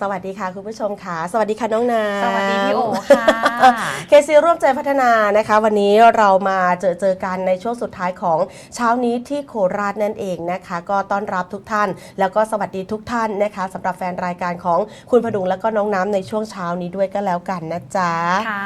สวัสดีค่ะคุณผู้ชมค่ะ สวัสดีค่ะน้องนาสวัสดีพี่โอค่ะ เคซีร่วมใจพัฒนานะคะ วันนี้เรามาเจอเจอกันในช่วงสุดท้ายของเช้านี้ที่โคราชนั่นเองนะคะ ก็ต้อนรับทุกท่าน แล้วก็สวัสดีทุกท่านนะคะสำหรับแฟนรายการของคุณพดุงและก็น้องน้ำในช่วงเช้านี้ด้วยก็แล้วกันนะจ๊ะค่ะ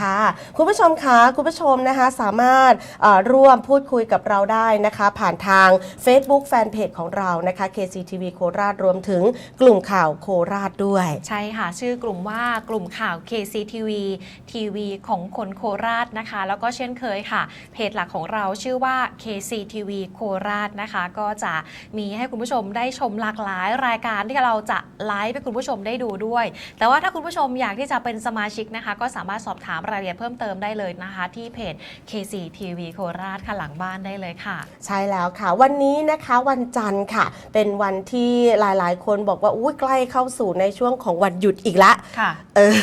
ค่ะ คุณผู้ชมคะคุณผู้ชมนะคะสามารถเอ่อร่วมพูดคุยกับเราได้นะคะ ผ่านทาง Facebook Fanpage ของเรานะคะ KCTV โคราชรวมถึงกลุ่มข่าวโคราชด้วย ใช่ค่ะ ชื่อกลุ่มว่ากลุ่มข่าว KCTV ทีวีของคนโคราชนะคะ แล้วก็เช่นเคยค่ะ เพจหลักของเราชื่อว่า KCTV โคราชนะคะ ก็จะมีให้คุณผู้ชมได้ชมหลากหลายรายการที่เราจะไลฟ์ให้คุณผู้ชมได้ดูด้วย แต่ว่าถ้าคุณผู้ชมอยากที่จะเป็นสมาชิกนะคะ ก็สามารถสอบถามรายละเอียดเพิ่มเติมได้เลยนะคะ ที่เพจ KCTV โคราชค่ะหลังบ้านได้เลยค่ะ ใช่แล้วค่ะ วันนี้นะคะวันจันทร์ค่ะ เป็นวันที่หลายๆ คนบอกว่าอุ้ยใกล้เข้าสู่ในช่วงของวันหยุดอีกละค่ะ เออ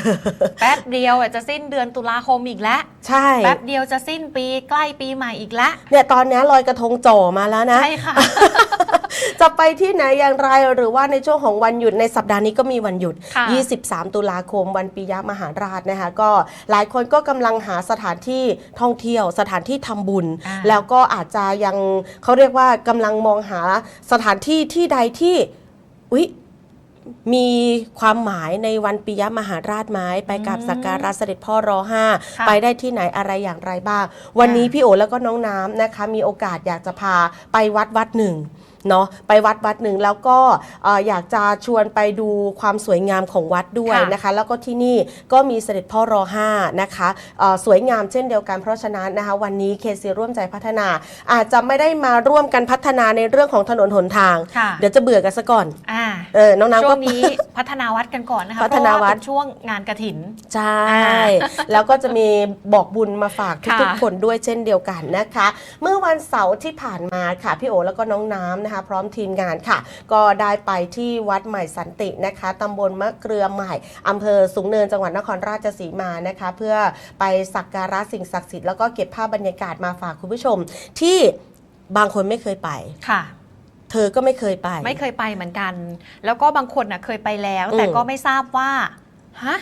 แป๊บเดียวอะจะสิ้นเดือนตุลาคมอีกแล้ว ใช่ แป๊บเดียวจะสิ้นปีใกล้ปีใหม่อีกแล้ว เนี่ยตอนนี้ลอยกระทงจ่อมาแล้วนะ ใช่ค่ะ จะไปที่ไหนอย่างไรหรือว่าในช่วงของวันหยุดในสัปดาห์นี้ก็มีวันหยุด ค่ะ 23 ตุลาคม วันปิยมหาราชนะคะก็หลายคนก็กำลังหาสถานที่ท่องเที่ยว สถานที่ทำบุญ อ่า แล้วก็อาจจะยังเขาเรียกว่ากำลังมองหาสถานที่ที่ใดที่อุ๊ย มีความหมายในวันปิยมหาราชไหมไปกับสักการะเสด็จพ่อรอห้าค่ะไปได้ที่ไหนอะไรอย่างไรบ้าง วันนี้พี่โอแล้วก็น้องน้ำนะคะ มีโอกาสอยากจะพาไปวัดวัดหนึ่ง เนาะไปวัดวัดหนึ่งแล้วก็เอ่ออยากจะชวนไปดูความสวยงามของวัดด้วยค่ะนะคะ แล้วก็ที่นี่ก็มีเสด็จพ่อรอห้านะคะเอ่อสวยงามเช่นเดียวกันเพราะฉะนั้นนะคะวันนี้เคซีร่วมใจพัฒนา อาจจะไม่ได้มาร่วมกันพัฒนาในเรื่องของถนนหนทางค่ะเดี๋ยวจะเบื่อกันซะก่อนอ่าเออน้องน้ำช่ก็วงนี้พัฒนาวัดกันก่อนนะคะพัฒนาวัดเพระเป็นช่วงงานกระถินใช่อ่าแล้วก็จะมีบอกบุญมาฝากทุกค่ะๆคนด้วยเช่นเดียวกันนะคะ เมื่อวันเสาร์ที่ผ่านมาค่ะพี่โอแล้วก็น้องน้ำนะคะพร้อมทีมงานค่ะ ก็ได้ไปที่วัดใหม่สันตินะคะตำบลมะเกลือใหม่อำเภอสูงเนินจังหวัดนครราชสีมานะคะ เพื่อไปสักการะสิ่งศักดิ์สิทธิ์แล้วก็เก็บภาพบรรยากาศมาฝากคุณผู้ชม ที่บางคนไม่เคยไปค่ะเธอก็ไม่เคยไป ไม่เคยไปเหมือนกัน แล้วก็บางคนน่ะเคยไปแล้วอืมแต่ก็ไม่ทราบว่าฮะ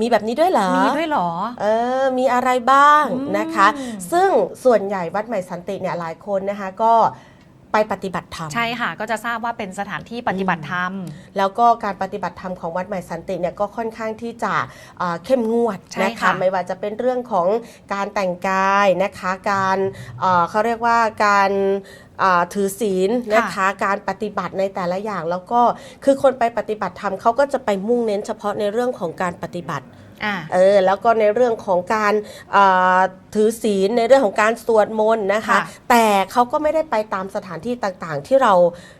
มีแบบนี้ด้วยเหรอ มีด้วยเหรอ เออ มีอะไรบ้างอืมนะคะ ซึ่งส่วนใหญ่วัดใหม่สันติเนี่ยหลายคนนะคะก็ ไปปฏิบัติธรรม ใช่ค่ะ ก็จะทราบว่าเป็นสถานที่ปฏิบัติธรรม แล้วก็การปฏิบัติธรรมของวัดใหม่สันติเนี่ยก็ค่อนข้างที่จะเอ่อเข้มงวดใช่นะคะค่ะไม่ว่าจะเป็นเรื่องของการแต่งกายนะคะการเอ่อเขาเรียกว่าการเอ่อถือศีลนะคะการปฏิบัติในแต่ละอย่างแล้วก็คือคนไปปฏิบัติธรรมเขาก็จะไปมุ่งเน้นเฉพาะในเรื่องของการปฏิบัติอ่า เออแล้วก็ในเรื่องของการเอ่อถือศีลในเรื่องของการสวดมนต์นะคะค่ะแต่เขาก็ไม่ได้ไปตามสถานที่ต่างๆ ที่เรา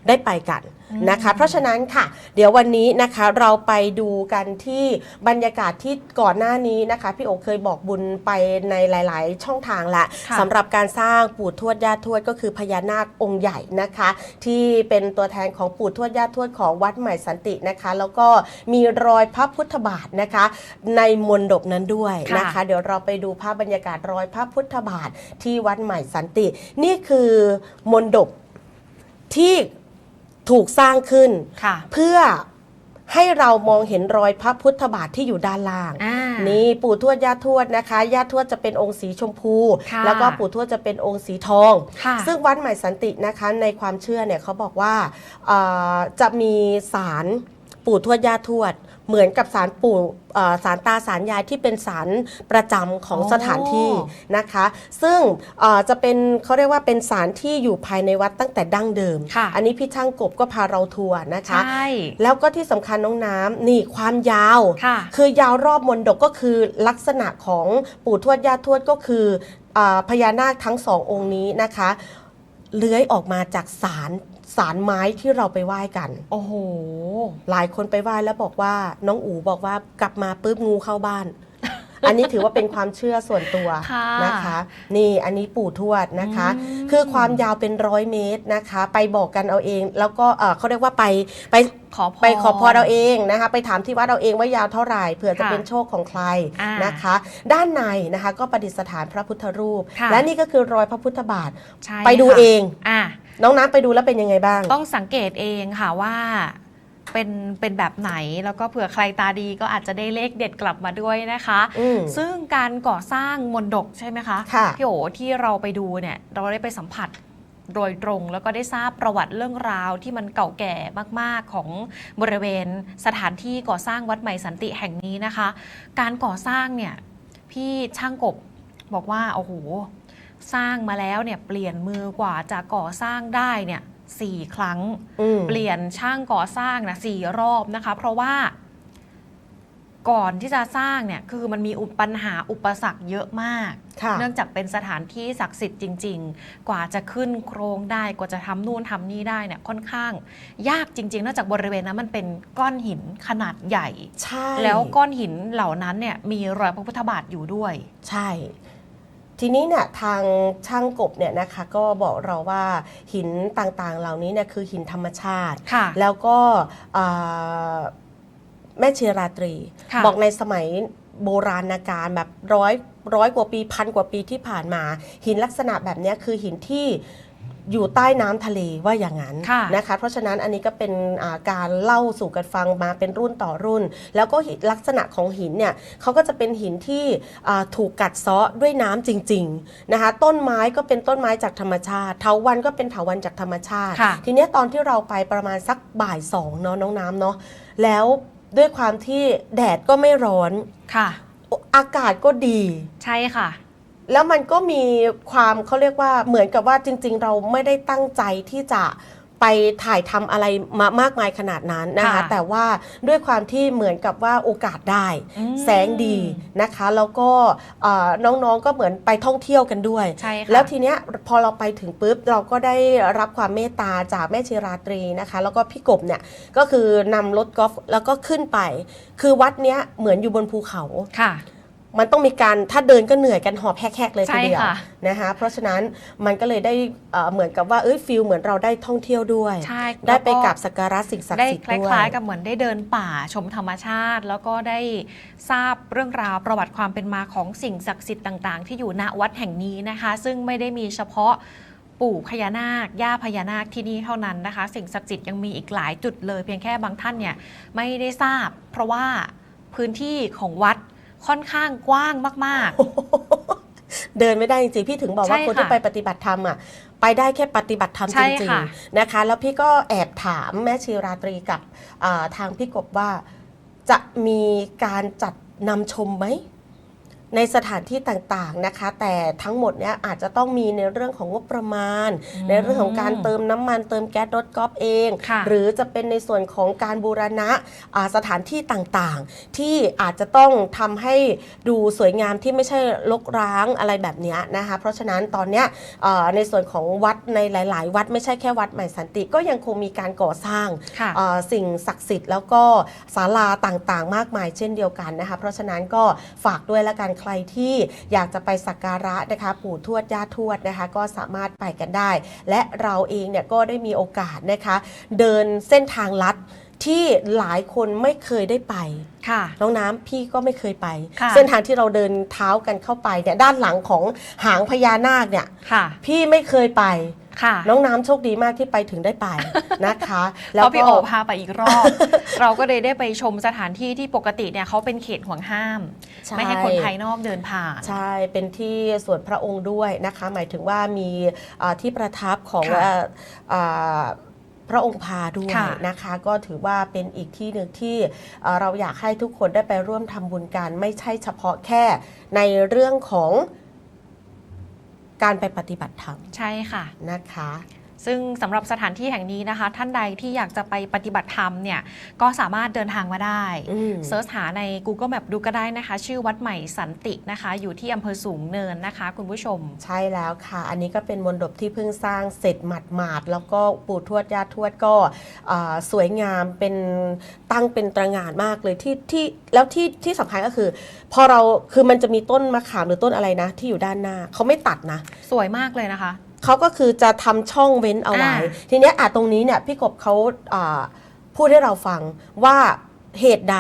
ได้ไปกัน นะคะ เพราะฉะนั้นค่ะ เดี๋ยววันนี้นะคะเราไปดูกันที่บรรยากาศที่ก่อนหน้านี้นะคะ พี่โอเคยบอกบุญไปในหลาย ๆ ช่องทางละค่ะสำหรับการสร้างปู่ทวดย่าทวดก็คือพญานาคองค์ใหญ่นะคะ ที่เป็นตัวแทนของปู่ทวดย่าทวดของวัดใหม่สันตินะคะ แล้วก็มีรอยพระพุทธบาทนะคะ ในมณฑปนั้นด้วยนะคะค่ะเดี๋ยวเราไปดูภาพบรรยากาศรอยพระพุทธบาทที่วัดใหม่สันติ นี่คือมณฑปที่ ถูกสร้างขึ้น ค่ะ เพื่อให้เรามองเห็นรอยพระพุทธบาทที่อยู่ด้านล่าง อ่า นี่ปู่ทวดย่าทวดนะคะย่าทวดจะเป็นองค์สีชมพู ค่ะ แล้วก็ปู่ทวดจะเป็นองค์สีทอง ค่ะ ซึ่งวัดใหม่สันตินะคะในความเชื่อเนี่ยเขาบอกว่าเอ่อจะมีสารปู่ทวดย่าทวด เหมือนกับสารปู่เอ่อสารตาสารยายที่เป็นสารประจำของอ๋อสถานที่นะคะ ซึ่งเอ่อจะเป็นเขาเรียกว่าเป็นสารที่อยู่ภายในวัดตั้งแต่ดั้งเดิมค่ะอันนี้พี่ช่างกบก็พาเราทัวร์นะคะใช่แล้วก็ที่สำคัญน้องน้ำนี่ความยาวค่ะคือยาวรอบมนดกก็คือลักษณะของปู่ทวดย่าทวดก็คืออาพญานาคทั้งสององค์นี้นะคะเลื้อยออกมาจากสาร สารไม้ที่เราไปไหว้กัน โอ้โห หลายคนไปไหว้แล้วบอกว่า น้องอูบอกว่ากลับมาปุ๊บงูเข้าบ้าน อันนี้ถือว่าเป็นความเชื่อส่วนตัวค่ะนะคะ นี่อันนี้ปู่ทวดนะคะอืมคือความยาวเป็นร้อยเมตรนะคะ ไปบอกกันเอาเอง แล้วก็เอ่อเขาเรียกว่าไปไปขอพรไปขอพรเราเองนะคะ ไปถามที่วัดเราเองว่ายาวเท่าไหร่เผื่อจะค่ะเป็นโชคของใครอ่านนะคะ ด้านในนะคะก็ประดิษฐานพระพุทธรูปค่ะและนี่ก็คือรอยพระพุทธบาทใช่ไปดูค่ะเองอ่า น้องน้ำไปดูแล้วเป็นยังไงบ้าง ต้องสังเกตเองค่ะว่าเป็นเป็นแบบไหนแล้วก็เผื่อใครตาดีก็อาจจะได้เลขเด็ดกลับมาด้วยนะคะ อืมซึ่งการก่อสร้างมนดกใช่ไหมคะค่ะ พี่โอที่เราไปดูเนี่ยเราได้ไปสัมผัสโดยตรง แล้วก็ได้ทราบประวัติเรื่องราวที่มันเก่าแก่มากๆของบริเวณสถานที่ก่อสร้างวัดใหม่สันติแห่งนี้นะคะ การก่อสร้างเนี่ยพี่ช่างกบบอกว่าโอ้โห สร้างมาแล้วเนี่ยเปลี่ยนมือกว่าจะก่อสร้างได้เนี่ยสี่ครั้งอืมเปลี่ยนช่างก่อสร้างนะสี่รอบนะคะ เพราะว่าก่อนที่จะสร้างเนี่ยคือมันมีอุปปัญหาอุปสรรคเยอะมากค่ะเนื่องจากเป็นสถานที่ศักดิ์สิทธิ์จริง ๆ กว่าจะขึ้นโครงได้กว่าจะทำนู่นทำนี่ได้เนี่ยค่อนข้าง ยากจริงๆเนื่องจากบริเวณนั้นมันเป็นก้อนหินขนาดใหญ่ใช่แล้วก้อนหินเหล่านั้นเนี่ยมีรอยพระพุทธบาทอยู่ด้วย ใช่ ทีนี้เนี่ยทางช่างกบเนี่ยนะคะก็บอกเราว่าหินต่างๆเหล่านี้เนี่ยคือหินธรรมชาติ ค่ะ แล้วก็อ่าแม่ชีราตรี ค่ะบอกในสมัยโบราณการแบบร้อยร้อยกว่าปีพันกว่าปีที่ผ่านมา หินลักษณะแบบเนี้ยคือหินที่ อยู่ใต้น้ำทะเลว่าอย่างนั้นค่ะนะคะเพราะฉะนั้นอันนี้ก็เป็นอ่าการเล่าสู่กันฟังมาเป็นรุ่นต่อรุ่น แล้วก็หินลักษณะของหินเนี่ยเขาก็จะเป็นหินที่อ่าถูกกัดเซาะด้วยน้ำจริงๆนะคะต้นไม้ก็เป็นต้นไม้จากธรรมชาติเถาวันก็เป็นเถาวันจากธรรมชาติค่ะทีเนี้ยตอนที่เราไปประมาณสักบ่ายสองเนาะน้องน้ำเนาะแล้วด้วยความที่แดดก็ไม่ร้อนค่ะ อากาศก็ดีใช่ค่ะ แล้วมันก็มีความเขาเรียกว่าเหมือนกับว่าจริง ๆ เราไม่ได้ตั้งใจที่จะไปถ่ายทำอะไรมามากมายขนาดนั้นนะคะค่ะแต่ว่าด้วยความที่เหมือนกับว่าโอกาสได้อืมแสงดีนะคะ แล้วก็เอ่อน้องๆก็เหมือนไปท่องเที่ยวกันด้วยใช่ค่ะแล้วทีเนี้ยพอเราไปถึงปุ๊บเราก็ได้รับความเมตตาจากแม่ชีราตรีนะคะ แล้วก็พี่กบเนี่ยก็คือนำรถกอล์ฟแล้วก็ขึ้นไป คือวัดเนี้ยเหมือนอยู่บนภูเขาค่ะ มันต้องมีการถ้าเดินก็เหนื่อยกันหอบแหกๆเลยทีเดียวใช่ค่ะนะคะเพราะฉะนั้นมันก็เลยได้เอ่อเหมือนกับว่าเอ้ยฟิลเหมือนเราได้ท่องเที่ยวด้วยใช่ได้ไปแล้วกราบสักการะสิ่งศักได้ดิ์สิทธิ์คด้วยล้ายๆกับเหมือนได้เดินป่าชมธรรมชาติ แล้วก็ได้ทราบเรื่องราวประวัติความเป็นมาของสิ่งศักดิ์สิทธิ์ต่าง ๆ ที่อยู่ณวัดแห่งนี้นะคะ ซึ่งไม่ได้มีเฉพาะปู่พญานาค ย่าพญานาคที่นี่เท่านั้นนะคะ สิ่งศักดิ์สิทธิ์ยังมีอีกหลายจุดเลย เพียงแค่บางท่านเนี่ยไม่ได้ทราบ เพราะว่าพื้นที่ของวัด ค่อนข้างกว้างมาก เดินไม่ได้จริงๆพี่ถึงบอกว่าใช่คนค่ะที่ไปปฏิบัติธรรมอะไปได้แค่ปฏิบัติธรรมใช่จริงค่ะ ๆนะคะ แล้วพี่ก็แอบถามแม่ชีราตรีกับอ่าทางพี่กบว่า จะมีการจัดนำชมไหม ในสถานที่ต่างๆนะคะ แต่ทั้งหมดเนี้ยอาจจะต้องมีในเรื่องของงบประมาณอืมในเรื่องของการเติมน้ำมันเติมแก๊สรถกอล์ฟเองค่ะหรือจะเป็นในส่วนของการบูรณะอ่าสถานที่ต่างๆ ที่อาจจะต้องทำให้ดูสวยงามที่ไม่ใช่ลกร้างอะไรแบบเนี้ยนะคะเพราะฉะนั้นตอนเนี้ยเอ่อในส่วนของวัดในหลาย ๆ วัดไม่ใช่แค่วัดใหม่สันติก็ยังคงมีการก่อสร้างๆค่ะเอ่อสิ่งศักดิ์สิทธิ์แล้วก็ศาลาต่างๆ มากมายเช่นเดียวกันนะคะเพราะฉะนั้นก็ฝากด้วยละกันใครที่อยากจะไปสักการะนะคะปู่ทวดย่าทวดนะคะก็สามารถไปกันได้ และเราเองเนี่ยก็ได้มีโอกาสนะคะเดินเส้นทางลัดที่หลายคนไม่เคยได้ไปค่ะน้องน้ำพี่ก็ไม่เคยไปค่ะเส้นทางที่เราเดินเท้ากันเข้าไปเนี่ยด้านหลังของหางพญานาคเนี่ยค่ะพี่ไม่เคยไป ค่ะน้องน้ำโชคดีมากที่ไปถึงได้ไปนะคะเพราะพี่โอพาไปอีกรอบ เราก็เลยได้ไปชมสถานที่ที่ปกติเนี่ยเขาเป็นเขตห่วงห้ามไม่ให้คนภายนอกเดินผ่าน ใช่ เป็นที่ส่วนพระองค์ด้วยนะคะ หมายถึงว่ามีอ่าที่ประทับของค่ะอ่าอ่าพระองค์พาด้วยค่ะ นะคะ ก็ถือว่าเป็นอีกที่หนึ่งที่อ่าเราอยากให้ทุกคนได้ไปร่วมทำบุญกัน ไม่ใช่เฉพาะแค่ในเรื่องของ การไปปฏิบัติธรรมใช่ค่ะนะคะ ซึ่งสำหรับสถานที่แห่งนี้นะคะ ท่านใดที่อยากจะไปปฏิบัติธรรมเนี่ยก็สามารถเดินทางมาได้อืมเซิร์ชหาใน Google Map ดูก็ได้นะคะ ชื่อวัดใหม่สันตินะคะ อยู่ที่อำเภอสูงเนินนะคะ คุณผู้ชม ใช่แล้วค่ะ อันนี้ก็เป็นมณฑปที่เพิ่งสร้างเสร็จหมาดๆแล้วก็ปู่ทวดย่าทวดก็อ่าสวยงามเป็นตั้งเป็นตระหง่านมากเลยที่ที่แล้วที่ที่สำคัญก็คือ พอเราคือมันจะมีต้นมะขามหรือต้นอะไรนะ ที่อยู่ด้านหน้าเขาไม่ตัดนะ สวยมากเลยนะคะ เขาก็คือจะทำช่องเว้นเอาไว้อ่าทีเนี้ยอะตรงนี้เนี่ยพี่กบเขาอ่าพูดให้เราฟังว่าเหตุใด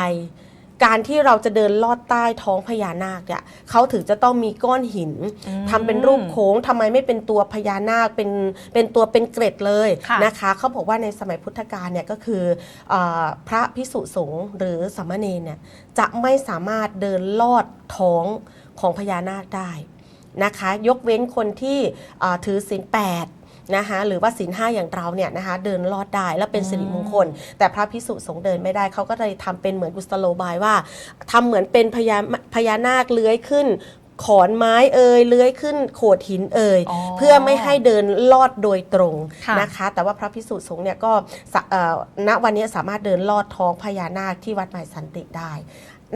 การที่เราจะเดินลอดใต้ท้องพญานาคเนี่ยเขาถึงจะต้องมีก้อนหินอืมทำเป็นรูปโค้งทำไมไม่เป็นตัวพญานาคเป็นเป็นตัวเป็นเกร็ดเลยค่ะนะคะเขาบอกว่าในสมัยพุทธกาลเนี่ยก็คือเออพระพิสุสงฆ์หรือสามเณรเนี่ยจะไม่สามารถเดินลอดท้องของพญานาคได้ นะคะ ยกเว้นคนที่เอ่อถือศีลแปดนะคะหรือว่าศีลห้าอย่างเราเนี่ยนะคะเดินลอดได้และเป็นสิริมงคล แต่พระพิสุสงฆ์เดินไม่ได้เขาก็เลยทำเป็นเหมือนกุศโลบายว่าทำเหมือนเป็นพญาพญานาคเลื้อยขึ้นขอนไม้เอ่ยเลื้อยขึ้นโขดหินเอ่ยอ๋อเพื่อไม่ให้เดินลอดโดยตรงค่ะนะคะ แต่ว่าพระพิสุสงฆ์เนี่ยก็สะเอ่อณวันนี้สามารถเดินลอดท้องพญานาคที่วัดใหม่สันติได้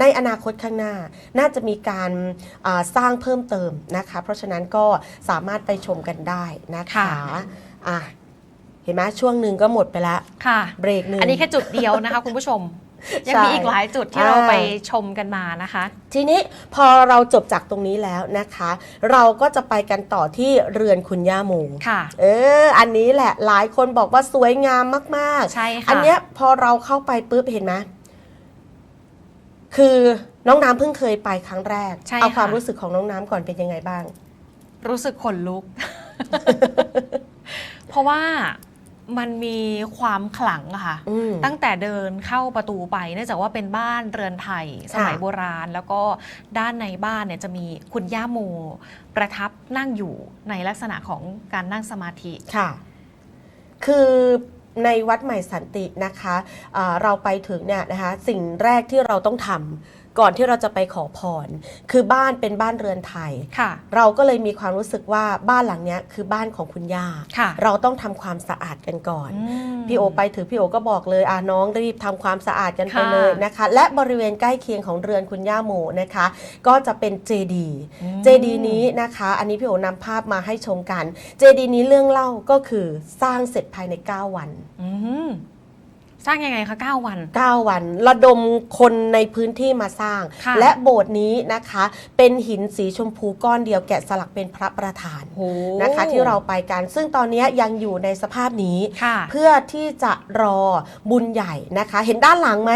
ในอนาคตข้างหน้าน่าจะมีการอ่าสร้างเพิ่มเติมนะคะ เพราะฉะนั้นก็สามารถไปชมกันได้นะคะค่ะอะเห็นไหมช่วงหนึ่งก็หมดไปแล้วค่ะ เบรกหนึ่งอันนี้แค่จุดเดียวนะคะ คุณผู้ชมยังใช่มีอีกหลายจุดที่อ่าเราไปชมกันมานะคะ ทีนี้พอเราจบจากตรงนี้แล้วนะคะ เราก็จะไปกันต่อที่เรือนคุณย่าโมค่ะ เออ อันนี้แหละหลายคนบอกว่าสวยงามมากใช่ค่ะ อันเนี้ยพอเราเข้าไปปุ๊บเห็นไหม คือน้องน้ำเพิ่งเคยไปครั้งแรก ใช่เอาความค่ะ รู้สึกของน้องน้ำก่อนเป็นยังไงบ้าง รู้สึกขนลุก เพราะว่ามันมีความขลังอะค่ะ อืม ตั้งแต่เดินเข้าประตูไปเนื่องจากว่าเป็นบ้านเรือนไทย สมัยค่ะ โบราณ แล้วก็ด้านในบ้านเนี่ยจะมีคุณย่าโม ประทับนั่งอยู่ในลักษณะของการนั่งสมาธิ ค่ะ คือ ในวัดใหม่สันตินะคะะเราไปถึงเนี่ยนะคะสิ่งแรกที่เราต้องทำ ก่อนที่เราจะไปขอพร คือบ้านเป็นบ้านเรือนไทย ค่ะ เราก็เลยมีความรู้สึกว่าบ้านหลังเนี้ยคือบ้านของคุณย่า ค่ะ เราต้องทำความสะอาดกันก่อนอืมพี่โอไปถือพี่โอก็บอกเลยอ่าน้องรีบทำความสะอาดกันไปค่ะเลยนะคะ และบริเวณใกล้เคียงของเรือนคุณย่าโมนะคะ ก็จะเป็นเจดีอืม เจดีนี้นะคะ อันนี้พี่โอนำภาพมาให้ชมกัน เจดีนี้เรื่องเล่าก็คือสร้างเสร็จภายใน 9 วัน อืม สร้างยังไงคะ9วัน 9 วัน ระดมคนในพื้นที่มาสร้าง ค่ะ และโบสถ์นี้นะคะ เป็นหินสีชมพูก้อนเดียวแกะสลักเป็นพระประธาน โหนะคะที่เราไปกันซึ่งตอนนี้ยังอยู่ในสภาพนี้ ค่ะ เพื่อที่จะรอบุญใหญ่นะคะ เห็นด้านหลังไหม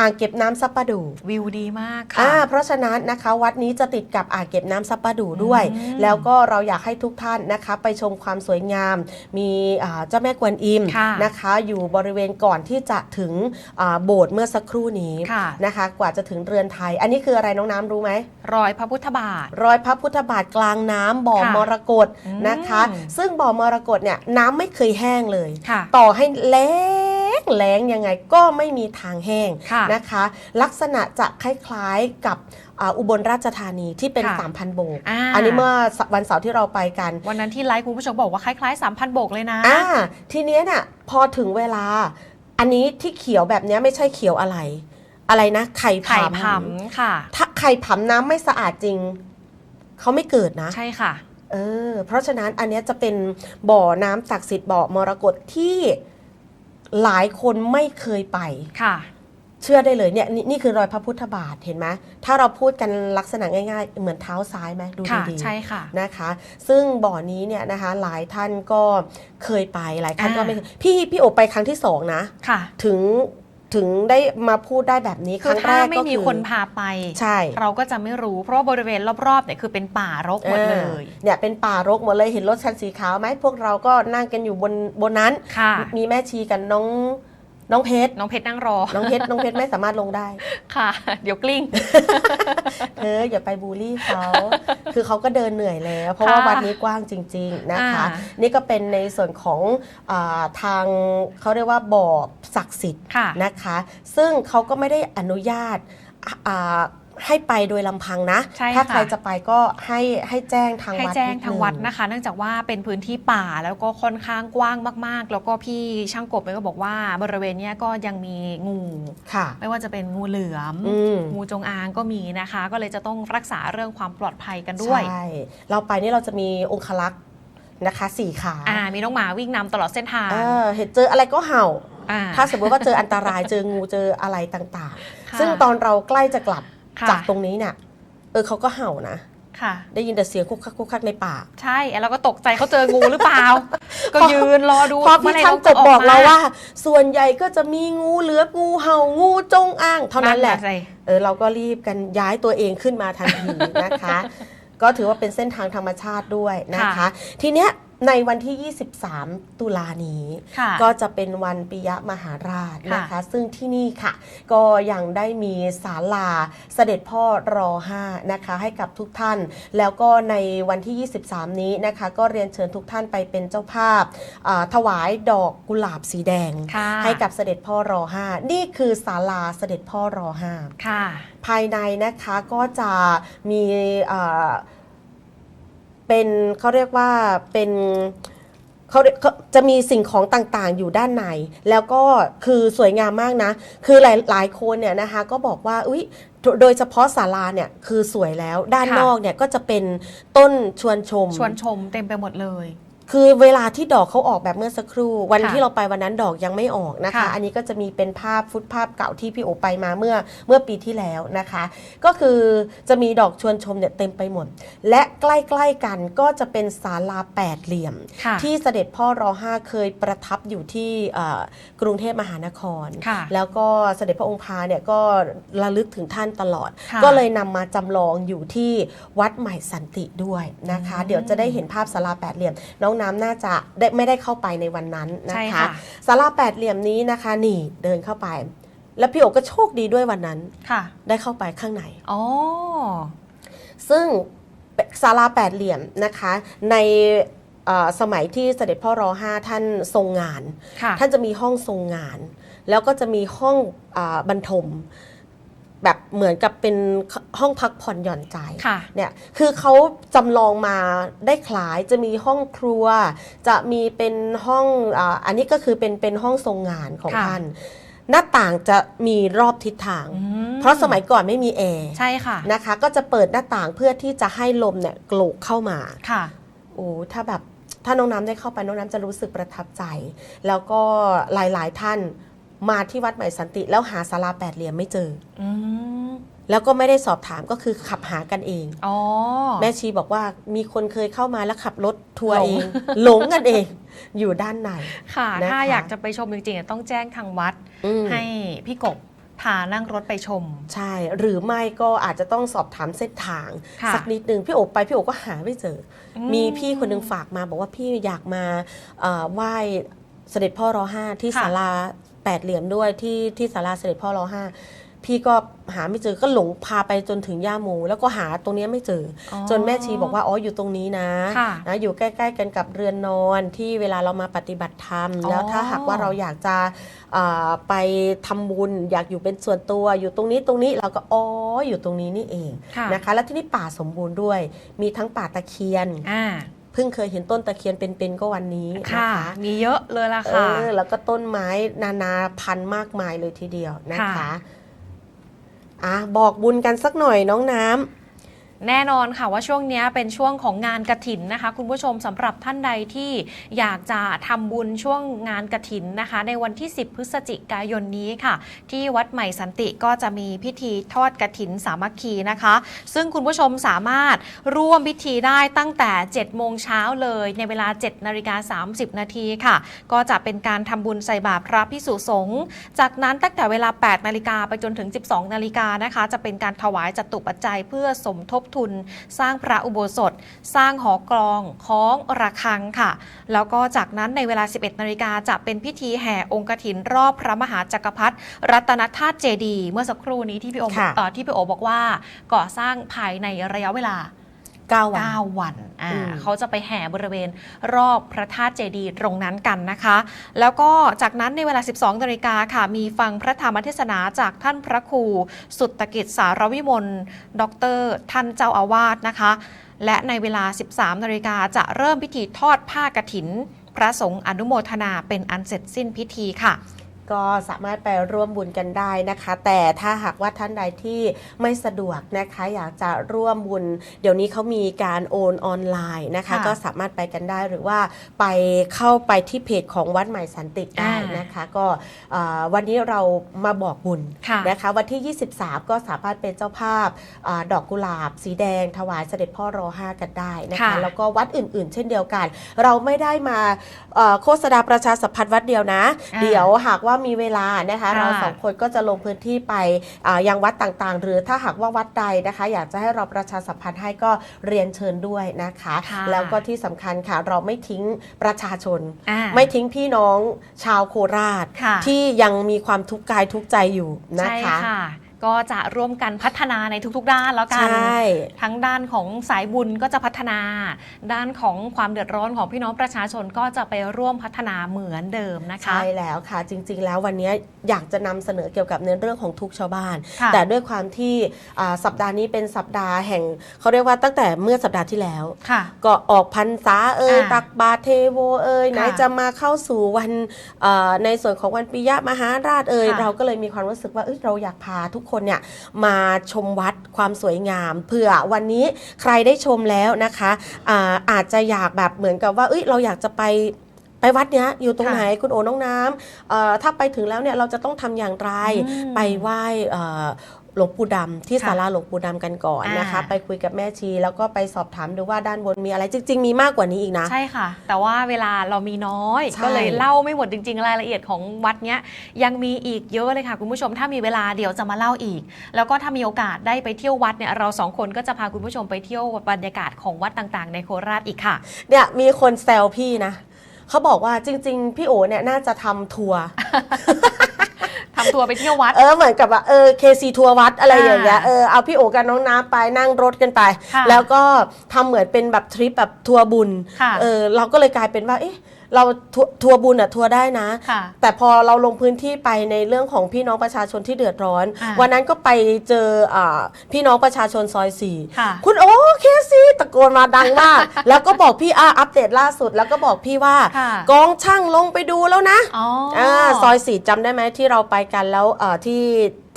อ่างเก็บน้ำซับปะดูวิวดีมากอ่าค่ะเพราะฉะนั้นนะคะวัดนี้จะติดกับอ่างเก็บน้ำซับปะดูด้วย อืมแล้วก็เราอยากให้ทุกท่านนะคะ ไปชมความสวยงาม มีอ่าเจ้าแม่กวนอิมค่ะนะคะ อยู่บริเวณก่อนที่จะถึงอ่าโบสถ์เมื่อสักครู่นี้ค่ะ นะคะ กว่าจะถึงเรือนไทย อันนี้คืออะไรน้องน้ำรู้ไหม รอยพระพุทธบาท รอยพระพุทธบาทกลางน้ำบ่อค่ะมรกตอืมนะคะซึ่งบ่อมรกตเนี่ยน้ำไม่เคยแห้งเลย ค่ะ ต่อให้แล้ง แล้งยังไงก็ไม่มีทางแห้งค่ะนะคะ ลักษณะจะคล้ายๆกับอ่าอุบลราชธานีที่เป็นค่ะ3,000 โบกอ่าอันนี้เมื่อวันเสาร์ที่เราไปกัน วันนั้นที่ไลฟ์คุณผู้ชมบอกว่าคล้าย ๆ 3,000 โบกเลยนะอ่าทีเนี้ยเนี่ยพอถึงเวลา อันนี้ที่เขียวแบบเนี้ยไม่ใช่เขียวอะไร อะไรนะไข่ไข่ผำผำค่ะ ถ้าไข่ผำน้ำไม่สะอาดจริงเขาไม่เกิดนะ ใช่ค่ะเออเพราะฉะนั้นอันเนี้ยจะเป็นบ่อน้ำศักดิ์สิทธิ์บ่อมรกตที่ หลายคนไม่เคยไปค่ะ เชื่อได้เลยเนี่ยนนี่คือรอยพระพุทธบาทเห็นไหมถ้าเราพูดกันลักษณะง่าย ๆ เหมือนเท้าซ้ายไหมดูค่ะดีใช่ค่ะๆนะคะ ซึ่งบ่อนี้เนี่ยนะคะหลายท่านก็เคยไปหลายท่านก็อ่าไม่เคยพี่พี่โอไปครั้งที่สองนะค่ะถึง ถึงได้มาพูดได้แบบนี้คคือรั้งแรถ้ากไม่ก็มีคือคนพาไป ใช่ เราก็จะไม่รู้ เพราะว่าบริเวณรอบๆเนี่ยคือเป็นป่ารกหมดเลย อ่าเนี่ยเป็นป่ารกหมดเลยเห็นรถคันสีขาวไหมพวกเราก็นั่งกันอยู่บนบนนั้น ค่ะ มีแม่ชีกับน้อง น้องเพชรน้องเพชรนั่งรอ น้องเพชรน้องเพชรไม่สามารถลงได้ ค่ะ เดี๋ยวกลิ้ง เธออย่าไปบูลลี่เขา คือเขาก็เดินเหนื่อยแล้ว เพราะว่าค่ะวัดนี้กว้างจริง ๆนะคะอ่านี่ก็เป็นในส่วนของอาทางเขาเรียกว่าบ่อศักดิ์สิทธิ์ค่ะนะคะ ซึ่งเขาก็ไม่ได้อนุญาตอ่าอ่า ให้ไปโดยลำพังนะ ใช่ถ้าค่ะ ใครจะไปก็ให้ให้แจ้งทางให้วัดแจ้งนิทางนึวัดนะคะ เนื่องจากว่าเป็นพื้นที่ป่าแล้วก็ค่อนข้างกว้างมาก ๆ แล้วก็พี่ช่างกบเองก็บอกว่าบริเวณเนี้ยก็ยังมีงู ค่ะ ไม่ว่าจะเป็นงูเหลือม อืม งูจงอางก็มีนะคะ ก็เลยจะต้องรักษาเรื่องความปลอดภัยกันด้วย ใช่ เราไปนี่เราจะมีองคลักษ์นะคะสี่ขาอ่ามีน้องหมาวิ่งนำตลอดเส้นทางเออเห็นเจออะไรก็เห่า อ่าถ้าสมมติว่าเจออันตรายเจองูเจออะไรต่างค่ะ ๆ ซึ่งตอนเราใกล้จะกลับ ค่ะ จากตรงนี้เนี่ยเออเขาก็เห่านะ ค่ะ ได้ยินแต่เสียงคุกคักคุกคักในป่า ใช่แล้วก็ตกใจเขาเจองูหรือเปล่า ก็ยืนรอดูเพราะพี่เมื่อไหช่างน้กจะบบอกเรามว่า ส่วนใหญ่ก็จะมีงูเหลืองูเห่างูจงอาง เท่านั้นแหละสิเออเราก็รีบกันย้ายตัวเองขึ้นมาทันทีนะคะ ก็ถือว่าเป็นเส้นทางธรรมชาติด้วยนะคะค่ะทีเนี้ย ในวันที่ 23 ตุลานี้ค่ะก็จะเป็นวันปิยมหาราชนะคะค่ะซึ่งที่นี่ค่ะ ก็ยังได้มีศาลาเสด็จพ่อรอ5นะคะให้กับทุกท่าน แล้วก็ในวันที่ 23 นี้นะคะ ก็เรียนเชิญทุกท่านไปเป็นเจ้าภาพอ่าถวายดอกกุหลาบสีแดงค่ะให้กับเสด็จพ่อรอ5นี่คือศาลาเสด็จพ่อรอ5ค่ะภายในนะคะก็จะมี เอ่อเป็นเขาเรียกว่าเป็นเขาเรียกเขาจะมีสิ่งของต่างๆ อยู่ด้านใน แล้วก็คือสวยงามมากนะ คือหลายหลายคนเนี่ยนะคะก็บอกว่าอุ๊ยโดยเฉพาะศาลาเนี่ยคือสวยแล้ว ด้านค่ะนอกเนี่ยก็จะเป็นต้นชวนชม ชวนชมเต็มไปหมดเลย คือเวลาที่ดอกเขาออกแบบเมื่อสักครู่ วันค่ะที่เราไปวันนั้นดอกยังไม่ออกนะคะค่ะอันนี้ก็จะมีเป็นภาพฟุตภาพเก่าที่พี่โอไปมาเมื่อเมื่อปีที่แล้วนะคะ ก็คือจะมีดอกชวนชมเนี่ยเต็มไปหมด และใกล้ๆกันก็จะเป็นศาลาแปดเหลี่ยมค่ะที่เสด็จพ่อรอห้าเคยประทับอยู่ที่เอ่อกรุงเทพมหานครค่ะแล้วก็เสด็จพระองค์พาเนี่ยก็ระลึกถึงท่านตลอดค่ะก็เลยนำมาจำลองอยู่ที่วัดใหม่สันติด้วยนะคะอืมเดี๋ยวจะได้เห็นภาพศาลาแปดเหลี่ยมน้องน้ำน่าจะได้ไม่ได้เข้าไปในวันนั้นนะใช่คะค่ะศาลาแปดเหลี่ยมนี้นะคะนี่เดินเข้าไป แล้วพี่โอก็โชคดีด้วยวันนั้นค่ะ ได้เข้าไปข้างในอ๋อซึ่งศาลาแปดเหลี่ยมนะคะ ในเอ่อสมัยที่เสด็จพ่อรอห้าท่านทรงงานค่ะท่านจะมีห้องทรงงาน แล้วก็จะมีห้องอาบรรทม แบบเหมือนกับเป็นห้องพักผ่อนหย่อนใจค่ะเนี่ยคือเขาจำลองมาได้คล้ายจะมีห้องครัว จะมีเป็นห้องอาอันนี้ก็คือเป็นเป็นห้องทรงงานของค่ะท่านหน้าต่างจะมีรอบทิศทางอืมเพราะสมัยก่อนไม่มีแอร์ใช่ค่ะนะคะ ก็จะเปิดหน้าต่างเพื่อที่จะให้ลมเนี่ยโกรกเข้ามาค่ะโอ้ถ้าแบบถ้าน้องน้ำได้เข้าไปน้องน้ำจะรู้สึกประทับใจ แล้วก็หลายๆท่าน มาที่วัดใหม่สันติ แล้วหาศาลาแปดเหลี่ยมไม่เจออืมแล้วก็ไม่ได้สอบถามก็คือขับหากันเองอ๋อแม่ชีบอกว่ามีคนเคยเข้ามาแล้วขับรถทัวร์หลงเอง หลงกันเอง อยู่ด้านในค่ะนะคะถ้าอยากจะไปชมจริงๆต้องแจ้งทางวัดอืมให้พี่กบพานั่งรถไปชม ใช่ หรือไม่ก็อาจจะต้องสอบถามเส้นทางค่ะสักนิดนึงพี่โอไปพี่โอก็หาไม่เจออือมีพี่คนหนึงฝากมาบอกว่าพี่อยากมาเอ่อไหว้เสด็จพ่อรอห้าที่ค่ะศาลา แปดเหลี่ยมด้วยที่ที่ศาลาเสด็จพ่อรอห้าพี่ก็หาไม่เจอก็หลงพาไปจนถึงย่าโมแล้วก็หาตรงเนี้ยไม่เจอออ๋อจนแม่ชีบอกว่าอ๋ออยู่ตรงนี้นะค่ะนะอยู่ใกล้ๆกันกับเรือนนอนที่เวลาเรามาปฏิบัติธรรมอ๋อแล้วถ้าหากว่าเราอยากจะเอ่อไปทำบุญอยากอยู่เป็นส่วนตัวอยู่ตรงนี้ตรงนี้เราก็อ๋ออยู่ตรงนี้นี่เองค่ะนะคะ แล้วที่นี่ป่าสมบูรณ์ด้วย มีทั้งป่าตะเคียนอ่าเพิ่งเคยเห็นต้นตะเคียนเป็นๆก็วันนี้นะค่ะคะมีเยอะเลยล่ะเอค่ะอแล้วก็ต้นไม้นานาพันธุ์มากมายเลยทีเดียวนะคะค่ะอะบอกบุญกันสักหน่อยน้องน้ำ แน่นอนค่ะว่าช่วงนี้เป็นช่วงของงานกระถินนะคะ คุณผู้ชมสำหรับท่านใดที่อยากจะทำบุญช่วงงานกระถินนะคะ ในวันที่ 10 พฤศจิกายนนี้ค่ะ ที่วัดใหม่สันติก็จะมีพิธีทอดกระถินสามัคคีนะคะ ซึ่งคุณผู้ชมสามารถร่วมพิธีได้ตั้งแต่ 7 โมงเช้าเลย ในเวลา 7 นาฬิกา 30 นาทีค่ะ ก็จะเป็นการทำบุญใส่บาตรพระพิสุสงฆ์จากนั้นตั้งแต่เวลา 8 นาฬิกาไปจนถึง 12 นาฬิกานะคะ จะเป็นการถวายจตุปัจจัยเพื่อสมทบทุน สร้างพระอุโบสถ สร้างหอกลองคล้องระฆังค่ะ แล้วก็จากนั้นในเวลา 11นาฬิกาจะเป็นพิธีแห่องค์กฐินรอบพระมหาจักรพรรดิรัตนธาตุเจดีย์เมื่อสักครู่นี้ที่พี่โอค่ะเอ่อที่พี่โอบอกว่าก่อสร้างภายในระยะเวลา 9 วัน9วันอ่าอืมเขาจะไปแห่บริเวณรอบพระธาตุเจดีย์ตรงนั้นกันนะคะ แล้วก็จากนั้นในเวลา 12นาฬิกาค่ะ มีฟังพระธรรมเทศนาจากท่านพระครูสุตตกิจสารวิมลด็อกเตอร์ท่านเจ้าอาวาสนะคะ และในเวลา 13นาฬิกาจะเริ่มพิธีทอดผ้ากฐิน พระสงฆ์อนุโมทนาเป็นอันเสร็จสิ้นพิธีค่ะ ก็สามารถไปร่วมบุญกันได้นะคะ แต่ถ้าหากว่าท่านใดที่ไม่สะดวกนะคะอยากจะร่วมบุญ เดี๋ยวนี้เขามีการโอนออนไลน์นะคะค่ะก็สามารถไปกันได้หรือว่าไปเข้าไปที่เพจของวัดใหม่สันติได้อ่านนะคะ ก็เอ่อวันนี้เรามาบอกบุญค่ะนะคะ วันที่ 23 ก็สามารถเป็นเจ้าภาพอาดอกกุหลาบ สีแดง ถวายเสด็จพ่อรอห้ากันได้นะคะค่ะแล้วก็วัดอื่น ๆ เช่นเดียวกัน เราไม่ได้มาเอ่อโฆษณาประชาสัมพันธ์วัดเดียวนะอ่าเดี๋ยวหากว่ามีเวลานะคะค่ะเราสองคนก็จะลงพื้นที่ไปอ่ายังวัดต่างๆ หรือถ้าหากว่าวัดใดนะคะ อยากจะให้เราประชาสัมพันธ์ให้ก็เรียนเชิญด้วยนะคะค่ะแล้วก็ที่สำคัญค่ะ เราไม่ทิ้งประชาชนอ่าไม่ทิ้งพี่น้องชาวโคราชค่ะที่ยังมีความทุกข์กายทุกข์ใจอยู่นะใช่คะค่ะ ก็จะร่วมกันพัฒนาในทุกๆ ด้านแล้วกัใชน่ทั้งด้านของสายบุญก็จะพัฒนา ด้านของความเดือดร้อนของพี่น้องประชาชนก็จะไปร่วมพัฒนาเหมือนเดิมนะคะ ใช่แล้วค่ะ จริง ๆ แล้ววันนี้อยากจะนำเสนอเกี่ยวกับในเรื่องของทุกข์ชาวบ้านค่ะแต่ด้วยความที่อ่าสัปดาห์นี้เป็นสัปดาห์แห่งเขาเรียกว่าตั้งแต่เมื่อสัปดาห์ที่แล้วค่ะก็ออกพรรษาเอ่ยอ่าตักบาตรเทโวเอ่ยไหนค่ะจะมาเข้าสู่วันเอ่อในส่วนของวันปิยมหาราชเอ่ยค่ะเราก็เลยมีความรู้สึกว่าเอ้ยเราอยากพาทุกคนเนี่ยมาชมวัดความสวยงามเผื่อวันนี้ใครได้ชมแล้วนะคะอ่าอาจจะอยากแบบเหมือนกับว่าเอ้ยเราอยากจะไปไปวัดเนี้ยอยู่ตรงค่ะไหนคุณโอน้องน้ำเอ่อถ้าไปถึงแล้วเนี่ยเราจะต้องทำอย่างไรอืมไปไหว้เอ่อ หลวงปู่ดำที่ค่ะศาลาหลวงปู่ดำกันก่อนนะคะ อ่า ไปคุยกับแม่ชี แล้วก็ไปสอบถามดูว่าด้านบนมีอะไรจริง ๆ มีมากกว่านี้อีกนะ ใช่ค่ะ แต่ว่าเวลาเรามีน้อย ใช่ ก็เลยเล่าไม่หมดจริง ๆ รายละเอียดของวัดเนี้ยยังมีอีกเยอะเลยค่ะ คุณผู้ชมถ้ามีเวลาเดี๋ยวจะมาเล่าอีก แล้วก็ถ้ามีโอกาสได้ไปเที่ยววัดเนี่ยเราสองคนก็จะพาคุณผู้ชมไปเที่ยวบรรยากาศของวัดต่างๆ ในโคราชอีกค่ะ เนี่ยมีคนแซวพี่นะเขาบอกว่าจริง ๆ พี่โอเนี่ยน่าจะทำทัวร์ ทำทัวร์ไปเที่ยววัด เออเหมือนกับว่าเออเคซีทัวร์วัดอะไรอย่างเงี้ยอ่าเออเอาพี่โอกับน้องน้ำไปนั่งรถกันไปค่ะแล้วก็ทำเหมือนเป็นแบบทริปแบบทัวร์บุญค่ะเออเราก็เลยกลายเป็นว่าเอ๊ะ เราทัวทัวร์บุญอะทัวร์ได้นะ ค่ะแต่พอเราลงพื้นที่ไปในเรื่องของพี่น้องประชาชนที่เดือดร้อน อ่าวันนั้นก็ไปเจออาพี่น้องประชาชนซอยสี่ค่ะ คุณโอ้เคซีตะโกนมาดังมาก แล้วก็บอกพี่อาอัปเดตล่าสุด แล้วก็บอกพี่ว่า ค่ะ กองช่างลงไปดูแล้วนะ อ๋อออ่า ซอยสี่จำได้ไหมที่เราไปกันแล้วเอ่อที่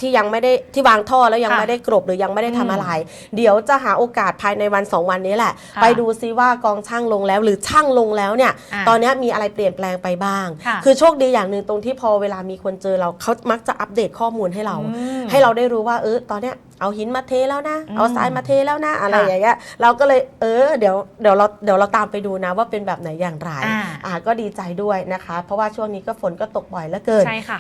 ที่ยังไม่ได้ที่วางท่อแล้วยังค่ะไม่ได้กรบหรือยังไม่ได้อืมทำอะไร เดี๋ยวจะหาโอกาสภายในวันสองวันนี้แหละ ค่ะไปดูซิว่ากองช่างลงแล้ว หรือช่างลงแล้วเนี่ย อ่าตอนนี้มีอะไรเปลี่ยนแปลงไปบ้าง ค่ะคือโชคดีอย่างหนึ่งตรงที่พอเวลามีคนเจอเราเขามักจะอัปเดตข้อมูลให้เรา อืม ให้เราได้รู้ว่าเออตอนเนี้ย เอาหินมาเทแล้วนะอืมเอาทรายมาเทแล้วนะ อะไรค่ะอย่างเงี้ยเราก็เลยเออเดี๋ยวเดี๋ยวเราเดี๋ยวเราตามไปดูนะว่าเป็นแบบไหนอย่างไรอ่าอ่าก็ดีใจด้วยนะคะ เพราะว่าช่วงนี้ก็ฝนก็ตกบ่อยเหลือเกินใช่ค่ะ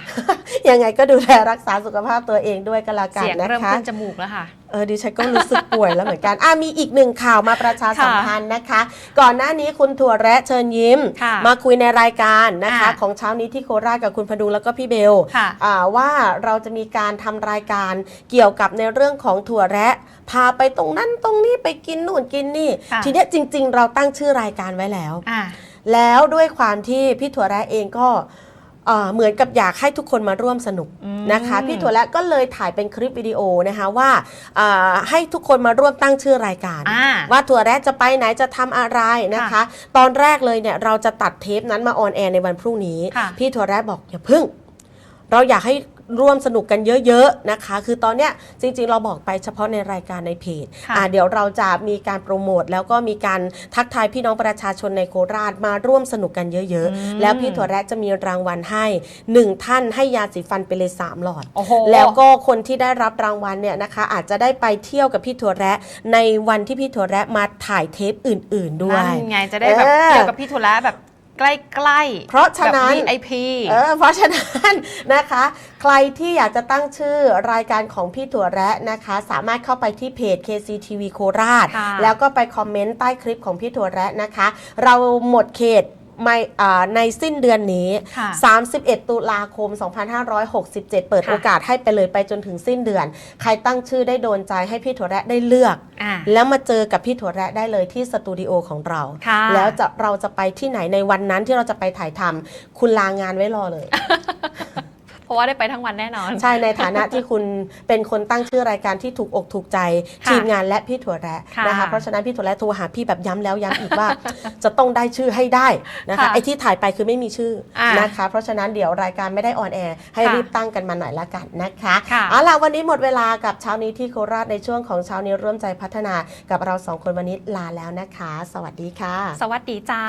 ยังไงก็ดูแลรักษาสุขภาพตัวเองด้วยก็แล้วกันเสียงนะเริ่มคะขึ้นจมูกแล้วค่ะ เออดิฉันก็รู้สึกป่วยแล้วเหมือนกันอะมีอีกหนึ่งข่าวมาประชาสัมพันธ์นะคะ ก่อนหน้านี้คุณถั่วแระเชิญยิ้มค่ะมาคุยในรายการนะคะอ่าของเช้านี้ที่โคราชกับคุณพดุงแล้วก็พี่เบลค่ะอ่าว่าเราจะมีการทำรายการเกี่ยวกับในเรื่องของถั่วแระพาไปตรงนั้นตรงนี้ไปกินนู่นกินนี่ค่ะทีเนี้ยจริง ๆ เราตั้งชื่อรายการไว้แล้วอ่าแล้วด้วยความที่พี่ถั่วแระเองก็ เอ่อเหมือนกับอยากให้ทุกคนมาร่วมสนุกอืมนะคะ พี่ถั่วแระก็เลยถ่ายเป็นคลิปวิดีโอนะคะว่าอ่าให้ทุกคนมาร่วมตั้งชื่อรายการอ่าว่าถั่วแระจะไปไหนจะทำอะไรนะคะค่ะตอนแรกเลยเนี่ยเราจะตัดเทปนั้นมาออนแอร์ในวันพรุ่งนี้ค่ะพี่ถั่วแระบอกอย่าพึ่ง เราอยากให้ ร่วมสนุกกันเยอะๆนะคะ คือตอนเนี้ยจริงๆ เราบอกไปเฉพาะในรายการในเพจค่ะอ่าเดี๋ยวเราจะมีการโปรโมทแล้วก็มีการทักทายพี่น้องประชาชนในโคราชมาร่วมสนุกกันเยอะอืมๆแล้วพี่ถั่วแระจะมีรางวัลให้หนึ่งท่านให้ยาสีฟันไปเลยสามหลอดโอ้โหแล้วก็คนที่ได้รับรางวัลเนี่ยนะคะ อาจจะได้ไปเที่ยวกับพี่ถั่วแระในวันที่พี่ถั่วแระมาถ่ายเทปอื่น ๆด้วยนั่นไงจะได้แบบเออเกี่ยวกับพี่ทุระแบบ ใกล้ๆเพราะฉะนั้นแบบ VIP เออเพราะฉะนั้นนะคะ ใครที่อยากจะตั้งชื่อรายการของพี่ถั่วแระนะคะ สามารถเข้าไปที่เพจ KCTV โคราชค่ะแล้วก็ไปคอมเมนต์ใต้คลิปของพี่ถั่วแระนะคะ เราหมดเขต ไม่อ่าในสิ้นเดือนนี้ค่ะ31 ตุลาคม 2567 เปิดค่ะโอกาสให้ไปเลยไปจนถึงสิ้นเดือน ใครตั้งชื่อได้โดนใจให้พี่ถั่วแระได้เลือกอ่าแล้วมาเจอกับพี่ถั่วแระได้เลยที่สตูดิโอของเราค่ะแล้วจะเราจะไปที่ไหนในวันนั้นที่เราจะไปถ่ายทำคุณลางานไว้รอเลยเพ ราะว่าได้ไปทั้งวันแน่นอน ใช่ในฐานะที่คุณเป็นคนตั้งชื่อรายการที่ถูกอกถูกใจค่ะทีมงานและพี่ถั่วแระค่ะนะคะเพราะฉะนั้นพี่ถั่วแระโทรหาพี่แบบย้ำแล้วย้ำอีกว่า จะต้องได้ชื่อให้ได้นะคะค่ะไอ้ที่ถ่ายไปคือไม่มีชื่ออ่านนะคะ เพราะฉะนั้นเดี๋ยวรายการไม่ได้ออนแอร์ให้ค่ะรีบตั้งกันมาหน่อยละกันนะคะค่ะเอาล่ะวันนี้หมดเวลากับเช้านี้ที่โคราชในช่วงของเช้านี้ร่วมใจพัฒนากับเราสองคนวันนี้ลาแล้วนะคะ สวัสดีค่ะ สวัสดีจ้า